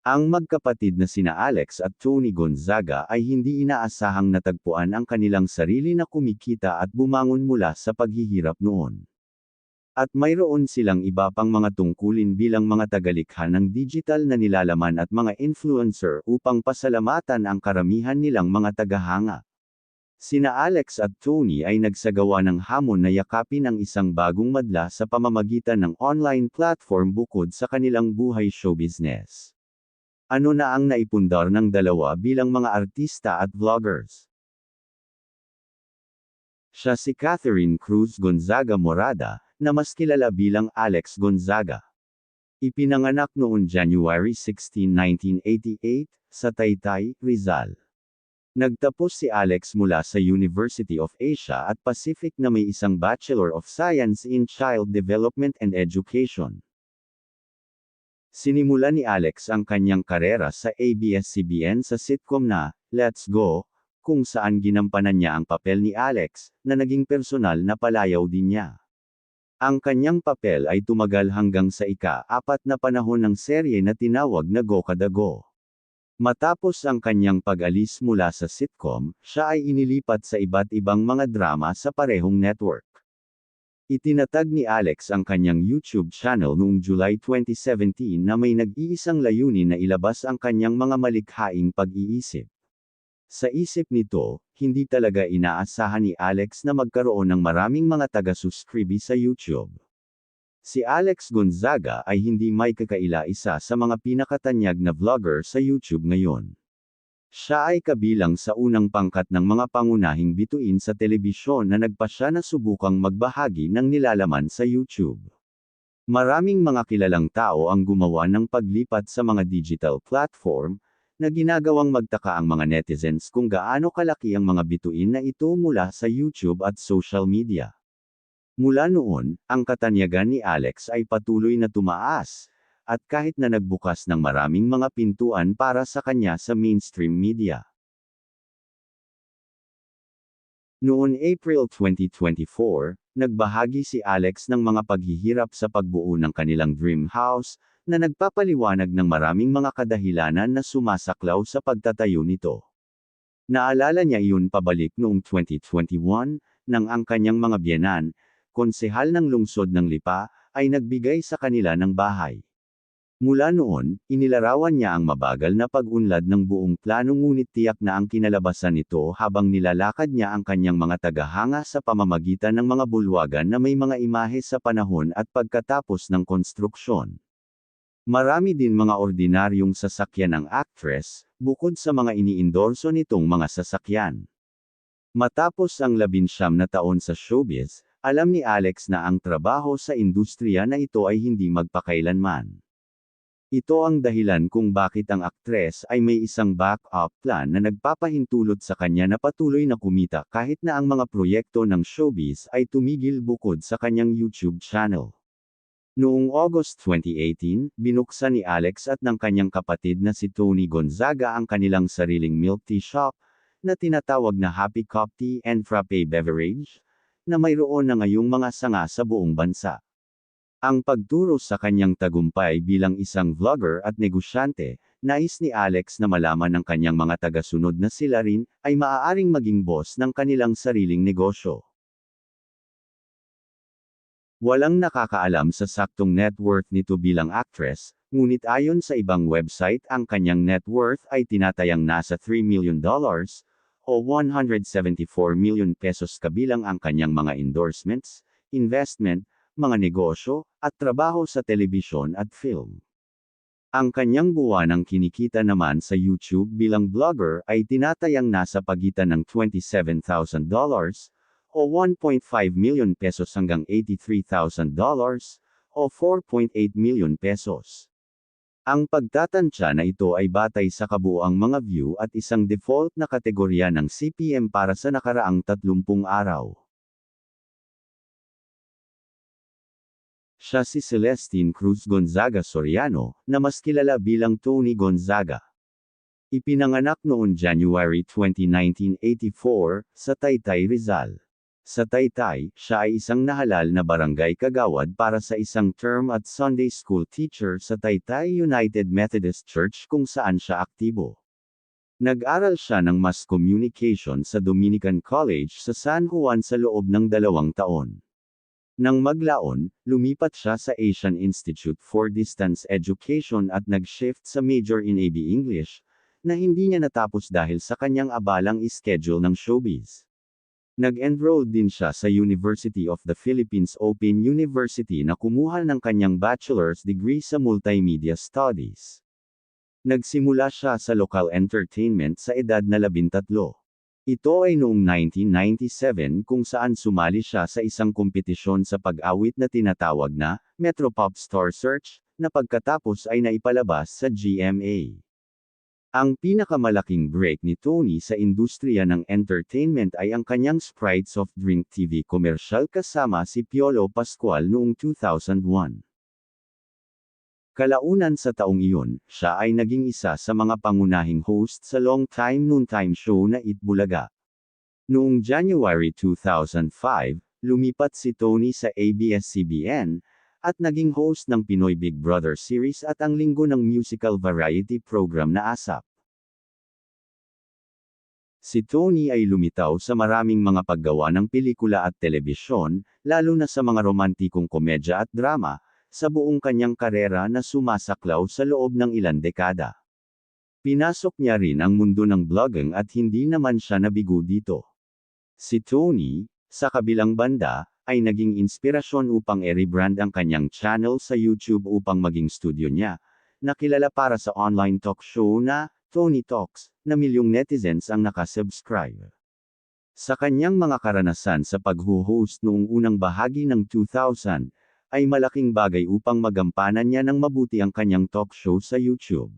Ang magkapatid na sina Alex at Tony Gonzaga ay hindi inaasahang natagpuan ang kanilang sarili na kumikita at bumangon mula sa paghihirap noon. At mayroon silang iba pang mga tungkulin bilang mga tagalikha ng digital na nilalaman at mga influencer upang pasalamatan ang karamihan nilang mga tagahanga. Sina Alex at Tony ay nagsagawa ng hamon na yakapin ang isang bagong madla sa pamamagitan ng online platform bukod sa kanilang buhay show business. Ano na ang naipundar ng dalawa bilang mga artista at vloggers? Siya si Catherine Cruz Gonzaga Morada, na mas kilala bilang Alex Gonzaga. Ipinanganak noon January 16, 1988, sa Taytay, Rizal. Nagtapos si Alex mula sa University of Asia at Pacific na may isang Bachelor of Science in Child Development and Education. Sinimula ni Alex ang kanyang karera sa ABS-CBN sa sitcom na, Let's Go, kung saan ginampanan niya ang papel ni Alex, na naging personal na palayaw din niya. Ang kanyang papel ay tumagal hanggang sa ika-apat na panahon ng serye na tinawag na Go Kada Go. Matapos ang kanyang pag-alis mula sa sitcom, siya ay inilipat sa iba't ibang mga drama sa parehong network. Itinatag ni Alex ang kanyang YouTube channel noong July 2017 na may nag-iisang layunin na ilabas ang kanyang mga malikhaing pag-iisip. Sa isip nito, hindi talaga inaasahan ni Alex na magkaroon ng maraming mga taga-subscribe sa YouTube. Si Alex Gonzaga ay hindi may kakaila isa sa mga pinakatanyag na vlogger sa YouTube ngayon. Siya ay kabilang sa unang pangkat ng mga pangunahing bituin sa telebisyon na nagpasya na subukang magbahagi ng nilalaman sa YouTube. Maraming mga kilalang tao ang gumawa ng paglipat sa mga digital platform, na ginagawang magtaka ang mga netizens kung gaano kalaki ang mga bituin na ito mula sa YouTube at social media. Mula noon, ang katanyagan ni Alex ay patuloy na tumaas, at kahit na nagbukas ng maraming mga pintuan para sa kanya sa mainstream media. Noon April 2024, nagbahagi si Alex ng mga paghihirap sa pagbuo ng kanilang dream house, na nagpapaliwanag ng maraming mga kadahilanan na sumasaklaw sa pagtatayo nito. Naalala niya iyon pabalik noong 2021, nang ang kanyang mga biyanan, konsehal ng lungsod ng Lipa, ay nagbigay sa kanila ng bahay. Mula noon, inilarawan niya ang mabagal na pag-unlad ng buong plano ngunit tiyak na ang kinalabasan nito habang nilalakad niya ang kanyang mga tagahanga sa pamamagitan ng mga bulwagan na may mga imahe sa panahon at pagkatapos ng konstruksyon. Marami din mga ordinaryong sasakyan ng actress, bukod sa mga iniindorso nitong mga sasakyan. Matapos ang labinsyam na taon sa showbiz, alam ni Alex na ang trabaho sa industriya na ito ay hindi magpakailanman. Ito ang dahilan kung bakit ang aktres ay may isang backup plan na nagpapahintulot sa kanya na patuloy na kumita kahit na ang mga proyekto ng showbiz ay tumigil bukod sa kanyang YouTube channel. Noong August 2018, binuksan ni Alex at ng kanyang kapatid na si Tony Gonzaga ang kanilang sariling milk tea shop, na tinatawag na Happy Cup Tea and Frappe Beverage, na mayroon na ngayong mga sanga sa buong bansa. Ang pagturo sa kanyang tagumpay bilang isang vlogger at negosyante, nais ni Alex na malaman ng kanyang mga tagasunod na sila rin, ay maaaring maging boss ng kanilang sariling negosyo. Walang nakakaalam sa saktong net worth nito bilang actress, ngunit ayon sa ibang website ang kanyang net worth ay tinatayang nasa $3 million, o 174 million pesos kabilang ang kanyang mga endorsements, investment, mga negosyo, at trabaho sa telebisyon at film. Ang kanyang buwanang kinikita naman sa YouTube bilang vlogger ay tinatayang nasa pagitan ng $27,000 o 1.5 million pesos hanggang $83,000 o 4.8 million pesos. Ang pagtatansya na ito ay batay sa kabuang mga view at isang default na kategorya ng CPM para sa nakaraang 30 araw. Siya si Celestine Cruz Gonzaga Soriano, na mas kilala bilang Tony Gonzaga. Ipinanganak noon January 20, 1984, sa Taytay, Rizal. Sa Taytay, siya ay isang nahalal na barangay kagawad para sa isang term at Sunday school teacher sa Taytay United Methodist Church kung saan siya aktibo. Nag-aral siya ng Mass Communication sa Dominican College sa San Juan sa loob ng dalawang taon. Nang maglaon, lumipat siya sa Asian Institute for Distance Education at nag-shift sa major in AB English, na hindi niya natapos dahil sa kanyang abalang schedule ng showbiz. Nag-enroll din siya sa University of the Philippines Open University na kumuha ng kanyang bachelor's degree sa Multimedia Studies. Nagsimula siya sa local entertainment sa edad na labintatlo. Ito ay noong 1997 kung saan sumali siya sa isang kompetisyon sa pag-awit na tinatawag na Metro Pop Star Search, na pagkatapos ay naipalabas sa GMA. Ang pinakamalaking break ni Tony sa industriya ng entertainment ay ang kanyang Sprite soft drink TV commercial kasama si Piolo Pascual noong 2001. Kalaunan sa taong iyon, siya ay naging isa sa mga pangunahing host sa long time noontime show na Itbulaga. Noong January 2005, lumipat si Tony sa ABS-CBN, at naging host ng Pinoy Big Brother series at ang linggo ng musical variety program na ASAP. Si Tony ay lumitaw sa maraming mga paggawa ng pelikula at telebisyon, lalo na sa mga romantikong komedya at drama, sa buong kanyang karera na sumasaklaw sa loob ng ilang dekada. Pinasok niya rin ang mundo ng vlogging at hindi naman siya nabigo dito. Si Tony, sa kabilang banda, ay naging inspirasyon upang i-rebrand ang kanyang channel sa YouTube upang maging studio niya, na kilala para sa online talk show na Tony Talks, na milyong netizens ang nakasubscribe. Sa kanyang mga karanasan sa pag-host noong unang bahagi ng 2000, ay malaking bagay upang magampanan niya ng mabuti ang kanyang talk show sa YouTube.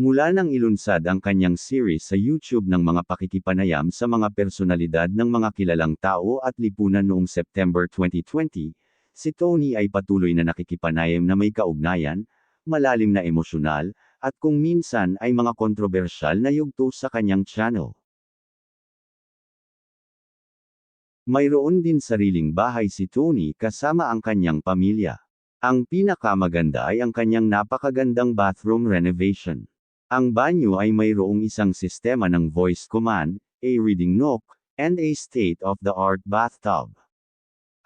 Mula nang ilunsad ang kanyang series sa YouTube ng mga pakikipanayam sa mga personalidad ng mga kilalang tao at lipunan noong September 2020, si Tony ay patuloy na nakikipanayam na may kaugnayan, malalim na emosyonal, at kung minsan ay mga kontrobersyal na yugto sa kanyang channel. Mayroon din sariling bahay si Tony kasama ang kanyang pamilya. Ang pinakamaganda ay ang kanyang napakagandang bathroom renovation. Ang banyo ay mayroong isang sistema ng voice command, a reading nook, and a state-of-the-art bathtub.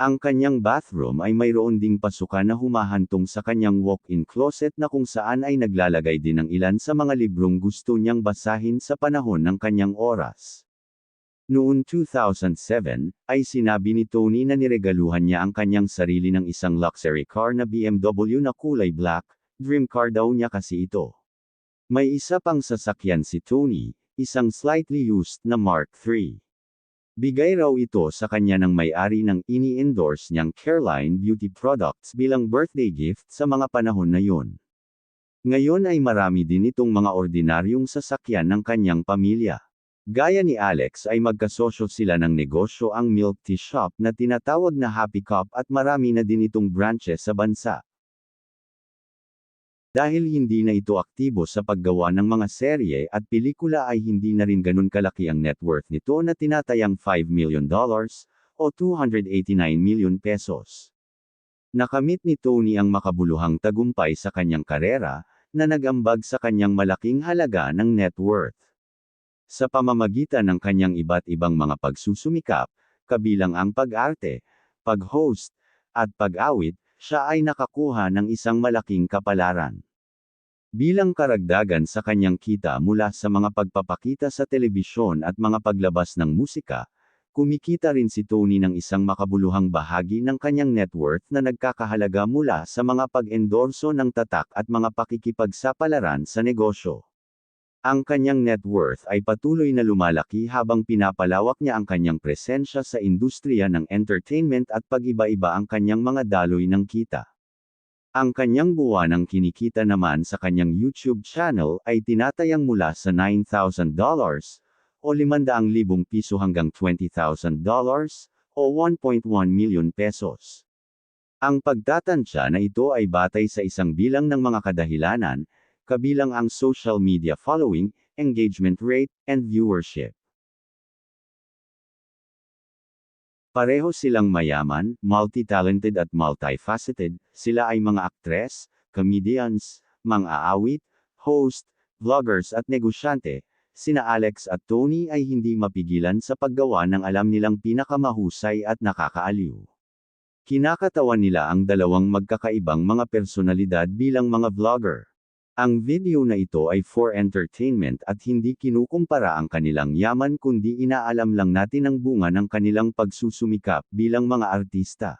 Ang kanyang bathroom ay mayroon ding pasukan na humahantong sa kanyang walk-in closet na kung saan ay naglalagay din ng ilan sa mga librong gusto niyang basahin sa panahon ng kanyang oras. Noong 2007, ay sinabi ni Tony na niregaluhan niya ang kanyang sarili ng isang luxury car na BMW na kulay black, dream car daw niya kasi ito. May isa pang sasakyan si Tony, isang slightly used na Mark III. Bigay raw ito sa kanya ng may-ari ng ini-endorse niyang Careline Beauty Products bilang birthday gift sa mga panahon na yun. Ngayon ay marami din itong mga ordinaryong sasakyan ng kanyang pamilya. Gaya ni Alex ay magkasosyo sila ng negosyo ang milk tea shop na tinatawag na Happy Cup at marami na din itong branches sa bansa. Dahil hindi na ito aktibo sa paggawa ng mga serye at pelikula ay hindi na rin ganun kalaki ang net worth nito na tinatayang $5 million, o 289 million pesos. Nakamit ni Tony ang makabuluhang tagumpay sa kanyang karera, na nagambag sa kanyang malaking halaga ng net worth. Sa pamamagitan ng kanyang iba't ibang mga pagsusumikap, kabilang ang pag-arte, pag-host, at pag-awit, siya ay nakakuha ng isang malaking kapalaran. Bilang karagdagan sa kanyang kita mula sa mga pagpapakita sa telebisyon at mga paglabas ng musika, kumikita rin si Tony ng isang makabuluhang bahagi ng kanyang net worth na nagkakahalaga mula sa mga pag-endorso ng tatak at mga pakikipagsapalaran sa negosyo. Ang kanyang net worth ay patuloy na lumalaki habang pinapalawak niya ang kanyang presensya sa industriya ng entertainment at pag-iba-iba ang kanyang mga daloy ng kita. Ang kanyang buwanang kinikita naman sa kanyang YouTube channel ay tinatayang mula sa $9,000 o 500,000 piso hanggang $20,000 o 1.1 million pesos. Ang pagtatansya na ito ay batay sa isang bilang ng mga kadahilanan, kabilang ang social media following, engagement rate, and viewership. Pareho silang mayaman, multi-talented at multifaceted, sila ay mga aktres, comedians, mga aawit, host, vloggers at negosyante. Sina Alex at Tony ay hindi mapigilan sa paggawa ng alam nilang pinakamahusay at nakakaaliw. Kinakatawan nila ang dalawang magkakaibang mga personalidad bilang mga vlogger. Ang video na ito ay for entertainment at hindi kinukumpara ang kanilang yaman kundi inaalam lang natin ang bunga ng kanilang pagsusumikap bilang mga artista.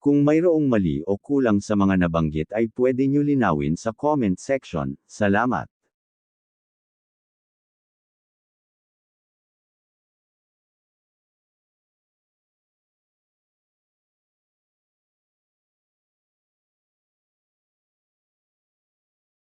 Kung mayroong mali o kulang sa mga nabanggit ay pwede nyo linawin sa comment section. Salamat.